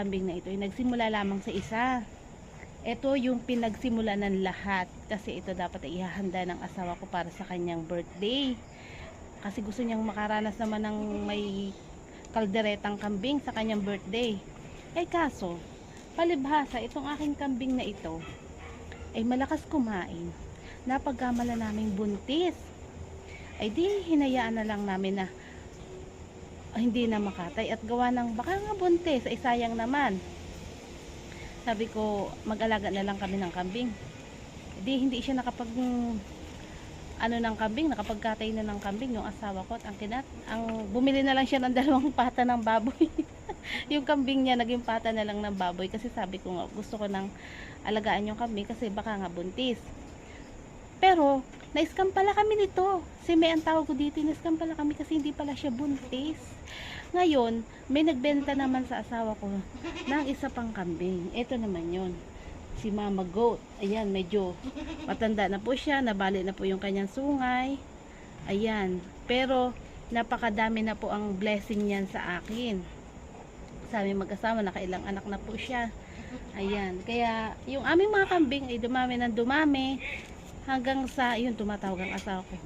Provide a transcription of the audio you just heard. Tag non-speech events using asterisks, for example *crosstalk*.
kambing na ito ay nagsimula lamang sa isa. Ito yung pinagsimula ng lahat kasi ito dapat ay ihahanda ng asawa ko para sa kanyang birthday. Kasi gusto niyang makaranas naman ng may kalderetang kambing sa kanyang birthday. Eh kaso, palibhasa itong aking kambing na ito ay malakas kumain. Napagkamala naming buntis. Ay di hinayaan na lang namin na hindi na makatay. At gawa ng baka nga buntis ay sayang naman. Sabi ko mag-alaga na lang kami ng kambing. Di hindi siya nakapag ano ng kambing nakapagkatay na ng kambing yung asawa ko at ang kinat ang bumili na lang siya ng *laughs* dalawang pata ng baboy. *laughs* Yung kambing niya naging pata na lang ng baboy. Kasi sabi ko nga gusto ko nang alagaan yung kambing kasi baka nga buntis pero na-scam pala kami nito si May ang tawag ko dito na-scam pala kami kasi hindi pala siya buntis ngayon, may nagbenta naman sa asawa ko ng isa pang kambing. Ito naman yon Si Mama Goat. Ayan, medyo matanda na po siya. Nabali na po yung kanyang sungay. Ayan. Pero, napakadami na po ang blessing niyan sa akin. Sa aming mag-asawa, nakailang anak na po siya. Ayan. Kaya, yung aming mga kambing ay dumami ng dumami hanggang sa, yun, tumatawag ang asawa ko